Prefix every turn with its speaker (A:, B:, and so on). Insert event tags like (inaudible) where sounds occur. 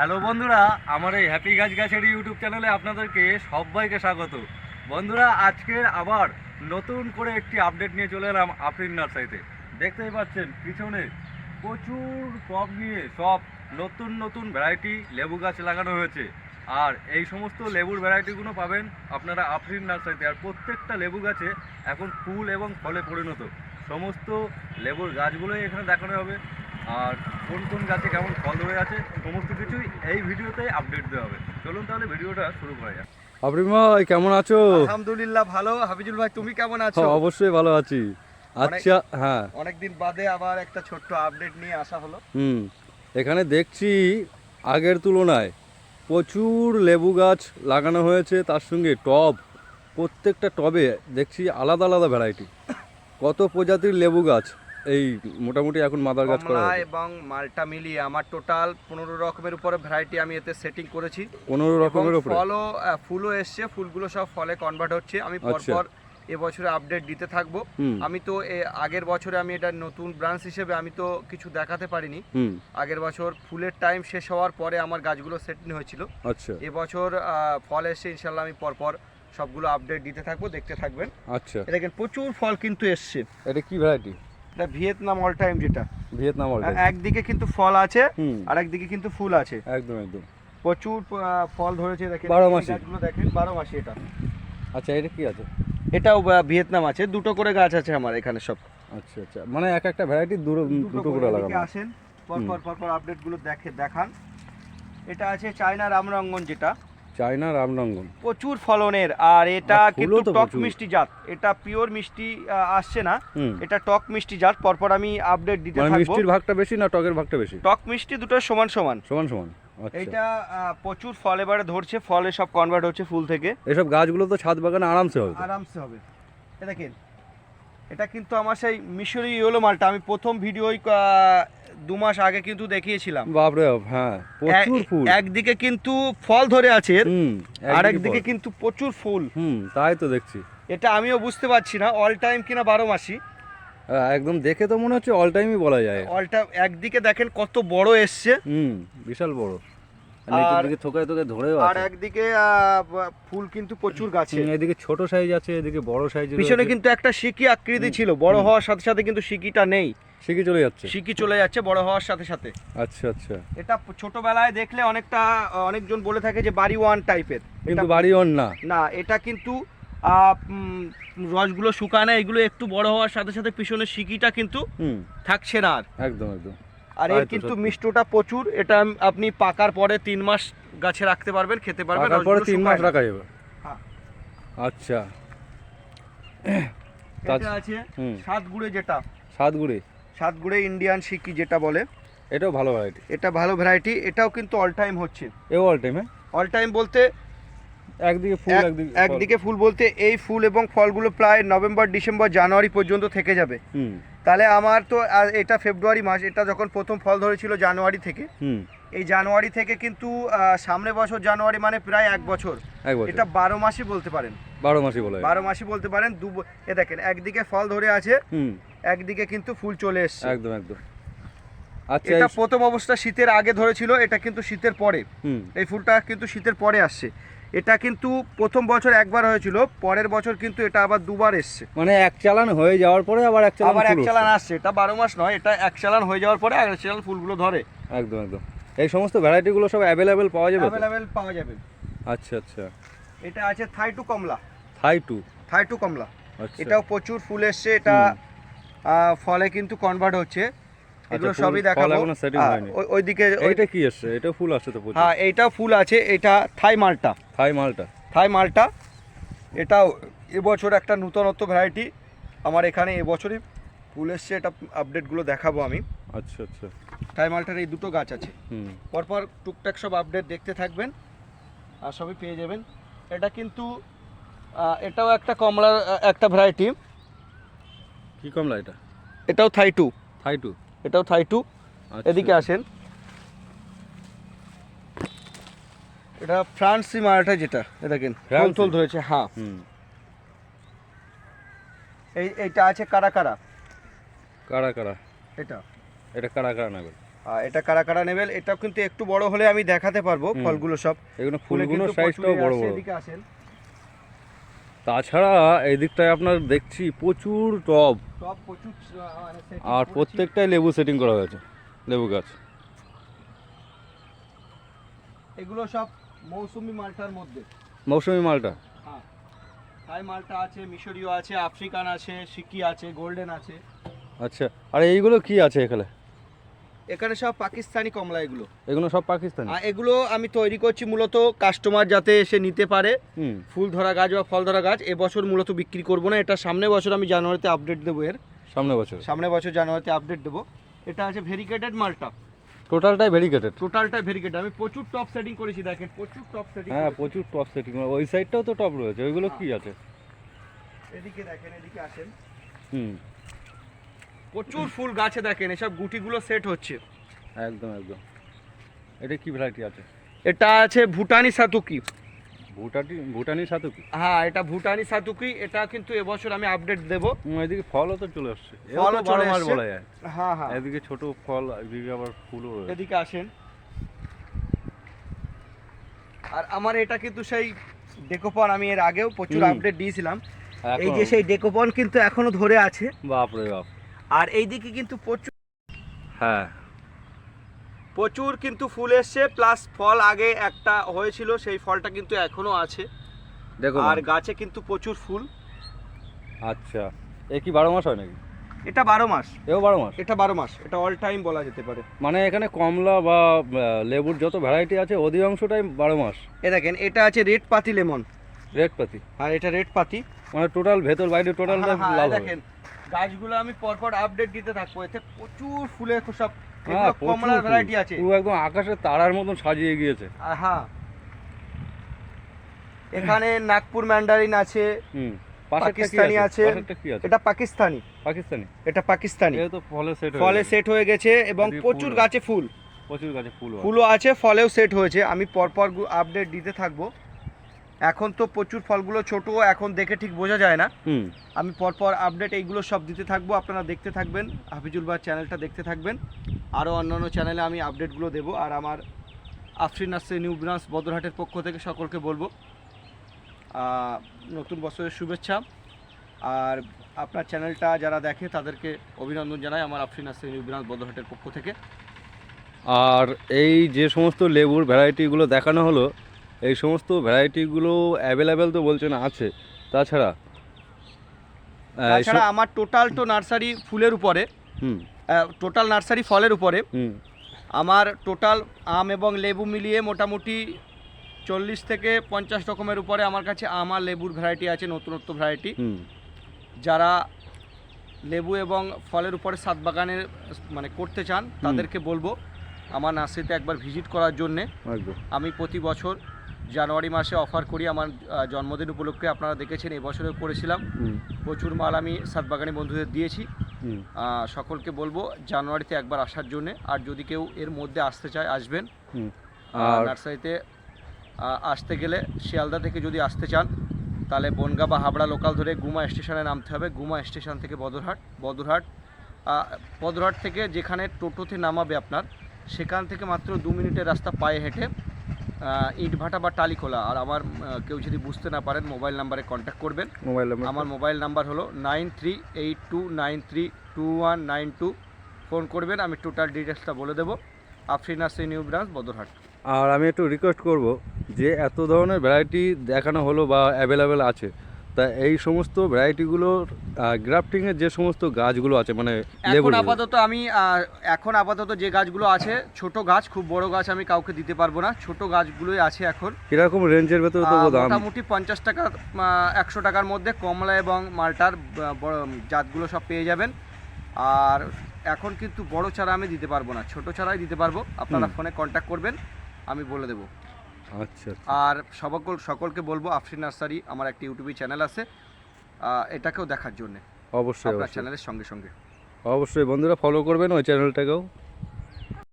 A: Hello বন্ধুরা, আমার এই হ্যাপি গাছ গাছের ইউটিউব চ্যানেলে আপনাদেরকে সবাইকে স্বাগত। বন্ধুরা আজকের আবার নতুন করে একটি আপডেট নিয়ে চলে এলাম আফরিন নার্সারিতে দেখতেই পাচ্ছেন, পিছনে প্রচুর টব নিয়ে সব নতুন নতুন ভ্যারাইটি লেবু গাছ লাগানো হয়েছে। আর এই সমস্ত লেবুর ভ্যারাইটিগুলো পাবেন আপনারা আফরিন নার্সারিতে আর প্রত্যেকটা লেবু গাছে এখন ফুল এবং ফলে পরিণত। সমস্ত লেবুর গাছগুলোই এখানে দেখানো হবে। আর কোন কোন গাছে কেমন ফল ধরে আছে সমস্ত কিছুই এই ভিডিওতে আপডেট দেওয়া হবে। চলুন তাহলে ভিডিওটা শুরু করা যাক।
B: আফরিন কেমন আছো?
C: আলহামদুলিল্লাহ ভালো। হাফিজুল ভাই তুমি কেমন আছো?
B: হ্যাঁ, অবশ্যই ভালো আছি। আচ্ছা হ্যাঁ।
C: অনেকদিন বাদে আবার একটা ছোট্ট আপডেট নিয়ে আসা হলো।
B: হুম এখানে দেখছি আগের তুলনায় প্রচুর লেবু গাছ লাগানো হয়েছে তার সঙ্গে টব প্রত্যেকটা টবে দেখছি আলাদা আলাদা ভ্যারাইটি কত প্রজাতির লেবু গাছ? এই মোটামুটি এখন মাদার গাছ করা
C: এবং মালটা মিলিয়ে আমার টোটাল পনেরো রকমের উপরে ভ্যারাইটি আমি এতে সেটিং করেছি।
B: পনেরো রকমের উপরে?
C: ফলও ফুলও এসছে ফুলগুলো সব ফলে কনভার্ট হচ্ছে। আমি
B: আচ্ছা।
C: পরপর এবছরে আপডেট দিতে থাকব। আমি তো আগের বছরে আমি এটা নতুন ব্রাঞ্চ হিসেবে আমি তো কিছু দেখাতে পারিনি। আগের বছর ফুলের টাইম শেষ হওয়ার পরে আমার গাছগুলো সেটিং হয়েছিল।
B: আচ্ছা।
C: এবছর ফল এসছে ইনশাল্লাহ আমি পরপর সবগুলো আপডেট দিতে থাকব দেখতে থাকবেন।
B: আচ্ছা।
C: এটা দেখেন প্রচুর ফল কিন্তু এসছে।
B: এটা কি ভ্যারাইটি
C: এটা ভিয়েতনাম অল টাইম যেটা।
B: ভিয়েতনাম অর্গান
C: একদিকে কিন্তু ফল আছে আর একদিকে কিন্তু ফুল আছে।
B: একদম একদম।
C: প্রচুর ফল ধরেছে দেখেন।
B: বারো মাসি।
C: গাছগুলো দেখেন বারো মাসি এটা।
B: আচ্ছা এটা কি আছে?
C: এটাও ভিয়েতনাম আছে দুটো করে গাছ আছে আমার এখানে সব।
B: আচ্ছা আচ্ছা। মানে এক একটা ভ্যারাইটি দুটো দুটো করে। লাগানো।
C: আসেন পরপর পরপর আপডেটগুলো দেখে দেখান। এটা আছে চায়না রামরঙ্গন যেটা।
B: চায়না রামনঙ্গন
C: প্রচুর ফলনের আর এটা কিন্তু টক মিষ্টি জাত। এটা পিওর মিষ্টি আসছে না। এটা টক মিষ্টি জাত পরপর আমি আপডেট দিতে
B: থাকব
C: থাকব।
B: মিষ্টির ভাগটা বেশি না টকের ভাগটা বেশি?
C: টক মিষ্টি দুটো সমান সমান।
B: সমান সমান
C: এটা প্রচুর ফল এবারে ধরছে ফলে সব কনভার্ট হচ্ছে ফুল থেকে।
B: এসব গাছগুলো তো ছাদ বাগানে আরামসে হবে
C: আরামসে হবে। এটা দেখেন এটা কিন্তু আমার সেই মিশরি ইয়েলো মালটা। আমি প্রথম ভিডিওই দু মাস আগে কিন্তু দেখিয়েছিলাম।
B: বাপরে বাপ হ্যাঁ প্রচুর ফুল।
C: একদিকে কিন্তু ফল ধরে আছে আর
B: একদিকে
C: কিন্তু প্রচুর ফুল।
B: হুম তাই তো দেখছি।
C: এটা আমিও বুঝতে পারছি না অল টাইম কিনা বারো মাসি
B: একদম দেখে তো মনে হচ্ছে অল টাইমই বলা যায়।
C: অল টাইম একদিকে দেখেন কত বড় এসছে।
B: হুম বিশাল বড়। আর নিচের থোকায় থোকায় ধরেও
C: আর একদিকে ফুল কিন্তু প্রচুর গাছে।
B: এদিকে ছোট সাইজ আছে এদিকে বড় সাইজ
C: পিছনে কিন্তু একটা সিকি আকৃতি ছিল বড় হওয়ার সাথে সাথে কিন্তু সিকিটা নেই।
B: শিখে চলে যাচ্ছে।
C: সিকি চলে যাচ্ছে বড় হওয়ার সাথে সাথে।
B: আচ্ছা আচ্ছা।
C: এটা ছোটবেলায় দেখলে অনেকটা অনেকজন বলে থাকে যে বাড়ি ওয়ান টাইপের।
B: কিন্তু বাড়ি অন না।
C: না এটা কিন্তু রসগুলো শুকানো এগুলো একটু বড় হওয়ার সাথে সাথে পিছনে সিকিটা কিন্তু থাকছে না আর।
B: একদম একদম।
C: আর এর কিন্তু। মিষ্টটা প্রচুর। এটা আপনি পাকার পরে তিন মাস গাছে রাখতে পারবেন খেতে পারবেন
B: পাকার পরে তিন মাস রাখা যাবে।
C: হ্যাঁ।
B: আচ্ছা। (coughs)
C: এটা আছে সাত গুড়ে যেটা।
B: সাত গুড়ি
C: সাত গুড়ে ইন্ডিয়ান সিকি যেটা বলে।
B: এটাও ভালো ভ্যারাইটি
C: এটা ভালো ভ্যারাইটি এটাও কিন্তু অল টাইম হচ্ছে।
B: এও অল টাইম হ্যাঁ?
C: অল টাইম বলতে
B: একদিকে ফুল একদিকে
C: একদিকে ফুল বলতে এই ফুল এবং ফলগুলো প্রায় নভেম্বর ডিসেম্বর জানুয়ারি পর্যন্ত থেকে যাবে।
B: হুম।
C: তাহলে আমার তো এটা ফেব্রুয়ারি মাস এটা যখন প্রথম ফল ধরেছিল জানুয়ারি থেকে এই জানুয়ারি থেকে কিন্তু সামনে বছর জানুয়ারি মানে প্রায় এক বছর। এটা বারো মাসই বলতে পারেন।
B: বারো মাসই বলা
C: বারো মাসই বলতে পারেন দু এ দেখেন একদিকে ফল ধরে আছে
B: হুম।
C: একদিকে কিন্তু ফুল চলে এসছে।
B: একদম একদম। আচ্ছা
C: এটা প্রথম অবস্থা শীতের আগে ধরেছিল এটা কিন্তু শীতের পরে।
B: হুম।
C: এই ফুলটা কিন্তু শীতের পরে আসছে। এটা কিন্তু প্রথম বছর একবার হয়েছিল পরের বছর কিন্তু এটা আবার দুবার এসছে।
B: মানে এক চালান হয়ে যাওয়ার পরে আবার এক চালান
C: আবার এক চালান আসছে এটা বারো মাস নয় এটা এক চালান হয়ে যাওয়ার পরে এক চালান ফুলগুলো ধরে।
B: একদম একদম। এই সমস্ত ভ্যারাইটিগুলো সব অ্যাভেলেবেল পাওয়া যাবে
C: অ্যাভেলেবেল পাওয়া যাবে।
B: আচ্ছা আচ্ছা।
C: এটা আছে থাই টু কমলা।
B: Thai two?
C: থাই টু কমলা।
B: আচ্ছা।
C: এটাও প্রচুর ফুল এসছে এটা ফলে কিন্তু কনভার্ট হচ্ছে। এগুলো সবই দেখাবো। ওইদিকে ওই-
B: এইটা কি এসছে এটা ফুল আসছে তো
C: হ্যাঁ এইটাও ফুল আছে এটা থাই মালটা।
B: থাই মালটা।
C: থাই মালটা। এটাও এবছর একটা নূতনত্ব ভ্যারাইটি আমার এখানে এবছরই ফুল এসছে এটা আপডেটগুলো দেখাবো আমি।
B: আচ্ছা আচ্ছা।
C: থাই মালটার এই দুটো গাছ আছে। পরপর টুকটাক সব আপডেট দেখতে থাকবেন আর সবই পেয়ে যাবেন। এটা কিন্তু এটাও একটা কমলার একটা ভ্যারাইটি
B: কি কমলা এটা?
C: এটাও থাই টু
B: থাই টু
C: এটাও থাই টু।
B: আচ্ছা।
C: এদিকে আসেন। এটা ফ্রান্সি মারাঠা যেটা দেখেন
B: ফ্রান্সি?
C: ধরেছে হ্যাঁ। এই এইটা আছে কারা কারা?
B: কারা কারা?
C: এটা।
B: এটা কারা কারা নেবে
C: আর এটা কারা কারা নেবেন এটাও কিন্তু একটু বড় হলে আমি দেখাতে পারব ফলগুলো সব।
B: এগুলো ফুলগুলো সাইজটাও বড় বড়।
C: এদিকে আসেন।
B: তাছাড়া এই দিকটায় আপনার দেখছি প্রচুর টব।
C: সব প্রচুর মানে
B: আর প্রত্যেকটাই লেবু সেটিং করা হয়েছে লেবু গাছ।
C: এগুলো সব মৌসুমি মালটার মধ্যে।
B: মৌসুমি মালটা?
C: হ্যাঁ। থাই মালটা আছে মিশরীয় আছে আফ্রিকান আছে সিকি আছে গোল্ডেন আছে।
B: আচ্ছা আর এইগুলো কি আছে এখানে?
C: এখানে সব পাকিস্তানি কমলা এগুলো।
B: এগুলো সব পাকিস্তানি?
C: আর এগুলো আমি তৈরি করছি মূলত কাস্টমার যাতে এসে নিতে পারে। ফুল ধরা গাছ বা ফল ধরা গাছ এবছর মূলত বিক্রি করব না এটা সামনে বছর আমি জানুয়ারিতে আপডেট দেবো এর।
B: সামনে বছর?
C: সামনে বছর জানুয়ারিতে আপডেট দেবো। এটা আছে ভেরিকেটেড মালটা
B: টোটালটাই ভেরিকেটেড
C: টোটালটা ভেরিকেটেড আমি প্রচুর টপ সেটিং করেছি দেখেন প্রচুর টপ সেটিং
B: হ্যাঁ প্রচুর টপ সেটিং ওই সাইডটাও তো টপ রয়েছে ওইগুলো কি আছে?
C: এদিকে দেখেন এদিকে আসেন।
B: হুম।
C: প্রচুর ফুল গাছে দেখেন এসব গুটিগুলো সেট হচ্ছে।
B: একদম একদম। এটা কি ভ্যারাইটি আছে?
C: এটা আছে ভুটানি সাতুকি।
B: ভুটানি ভুটানি সাথে কি
C: হ্যাঁ এটা ভুটানি সাতুকি এটা কিন্তু এবছর আমি আপডেট দেব।
B: এদিকে ফলও তো চলে আসছে।
C: ফলও চলে এসছে।
B: বলা যায়।
C: হ্যাঁ হ্যাঁ।
B: এদিকে ছোট ফল এদিকে আবার ফুলও রয়েছে।
C: এদিকে আসেন। আর আমার এটা কিন্তু সেই ডেকোপন আমি এর আগেও প্রচুর আপডেট দিয়েছিলাম। এই যে সেই ডেকোপন কিন্তু এখনও ধরে আছে।
B: বাপ রে বাপ।
C: আর এইদিকে কিন্তু প্রচুর
B: হ্যাঁ।
C: প্রচুর কিন্তু ফুল এসছে প্লাস ফল আগে একটা হয়েছিল সেই ফলটা কিন্তু এখনও আছে।
B: দেখো
C: আর গাছে কিন্তু প্রচুর ফুল।
B: আচ্ছা। এ কি বারো মাস হয় নাকি?
C: এটা বারো মাস।
B: এও বারো মাস?
C: এটা বারো মাস। এটা অল টাইম বলা যেতে পারে।
B: মানে এখানে কমলা বা লেবুর যত ভ্যারাইটি আছে অধিকাংশটাই বারো মাস।
C: এ দেখেন এটা আছে রেড পাতি লেমন
B: রেড পাতি?
C: আর এটা রেড পাতি।
B: মানে টোটাল ভেতর বাইরে টোটাল
C: হ্যাঁ, হ্যাঁ, এই দেখেন। গাছগুলো আমি পরপর আপডেট দিতে থাকব। এতে প্রচুর ফুলের সব
B: হ্যাঁ
C: কমলার ভ্যারাইটি আছে।
B: পুরো একদম আকাশের তারার মতন সাজিয়ে গিয়েছে।
C: হ্যাঁ এখানে নাগপুর ম্যান্ডারিন আছে
B: হুম
C: পাকিস্তানি আছে। এটা পাকিস্তানি।
B: পাকিস্তানি?
C: এটা পাকিস্তানি।
B: ফলে সেট
C: ফলে সেট হয়ে গেছে এবং প্রচুর
B: ফুল
C: গাছে ফুল।
B: প্রচুর গাছে ফুল
C: ফুলও আছে। ফলেও সেট হয়েছে। আমি পরপর আপডেট দিতে থাকব। এখন তো প্রচুর ফলগুলো ছোট এখন দেখে ঠিক বোঝা যায় না। আমি পরপর আপডেট এইগুলো সব দিতে থাকব আপনারা দেখতে থাকবেন হাফিজুল ভাই চ্যানেলটা দেখতে থাকবেন। আরও অন্যান্য চ্যানেলে আমি আপডেটগুলো দেবো আর আমার আফরিন নাসে নিউ ব্রাঞ্চ বদরহাটের পক্ষ থেকে সকলকে বলব নতুন বছরের শুভেচ্ছা। আর আপনার চ্যানেলটা যারা দেখে তাদেরকে অভিনন্দন জানাই আমার আফরিন নাসে নিউ ব্রাঞ্চ বদরহাটের পক্ষ থেকে।
B: আর এই যে সমস্ত লেবুর ভ্যারাইটিগুলো দেখানো হলো এই সমস্ত ভ্যারাইটিগুলো অ্যাভেলেবেল তো বলছেন আছে। তাছাড়া
C: তাছাড়া আমার টোটাল তো নার্সারি ফুলের উপরে
B: হুম।
C: টোটাল নার্সারি ফলের উপরে।
B: হুম।
C: আমার টোটাল আম এবং লেবু মিলিয়ে মোটামুটি চল্লিশ থেকে পঞ্চাশ রকমের উপরে আমার কাছে আম আর লেবুর ভ্যারাইটি আছে নতুনত্ব ভ্যারাইটি যারা লেবু এবং ফলের উপরে সাত বাগানের মানে করতে চান তাদেরকে বলব আমার নার্সারিতে একবার ভিজিট করার জন্যে। আমি প্রতি বছর জানুয়ারি মাসে অফার করি আমার জন্মদিন উপলক্ষে। আপনারা দেখেছেন এবছরেও করেছিলাম। প্রচুর মাল আমি সাত বাগানি বন্ধুদের দিয়েছি। সকলকে বলব জানুয়ারিতে একবার আসার জন্যে আর যদি কেউ এর মধ্যে আসতে চায় আসবেন। নার্সারিতে আসতে গেলে শিয়ালদা থেকে যদি আসতে চান তাহলে বনগা বা হাবড়া লোকাল ধরে গুমা স্টেশনে নামতে হবে। গুমা স্টেশন থেকে বদরহাট বদরহাট বদরহাট থেকে যেখানে টোটোতে নামাবে আপনার সেখান থেকে মাত্র দু মিনিটের রাস্তা পায়ে হেঁটে ইটভাটা বা টালি খোলা আর আমার কেউ যদি বুঝতে না পারেন মোবাইল নাম্বারে কন্ট্যাক্ট করবেন।
B: Mobile number.
C: আমার মোবাইল নাম্বার হলো nine three eight two nine three two one nine two. Phone করবেন আমি টোটাল ডিটেলসটা বলে দেবো। আফরিন সে নিউ ব্রাঞ্চ বদরহাট।
B: আর আমি একটু রিকোয়েস্ট করব যে এত ধরনের ভ্যারাইটি দেখানো হলো বা অ্যাভেলেবেল আছে। তা এই সমস্ত ভ্যারাইটিগুলোর গ্রাফটিংয়ের যে সমস্ত গাছগুলো আছে মানে
C: এখন আপাতত আমি এখন আপাতত যে গাছগুলো আছে ছোট গাছ খুব বড় গাছ আমি কাউকে দিতে পারব না ছোট গাছগুলোই আছে এখন।
B: কীরকম রেঞ্জের ভেতরে তবু দাম?
C: মোটামুটি পঞ্চাশ টাকা একশো টাকার মধ্যে কমলা এবং মালটার বড় জাতগুলো সব পেয়ে যাবেন। আর এখন কিন্তু বড় চারা আমি দিতে পারব না ছোট চারাই দিতে পারব। আপনারা ফোনে কন্ট্যাক্ট করবেন আমি বলে দেবো।
B: আচ্ছা
C: আর সকল সকলকে বলব আফরি নার্সারি আমার একটা ইউটিউবে চ্যানেল আছে। এটাকেও দেখার জন্য।
B: অবশ্যই
C: আপনার
B: অবশ্যই।
C: চ্যানেলের সঙ্গে সঙ্গে।
B: অবশ্যই বন্ধুরা ফলো করবেন ওই চ্যানেলটাকেও।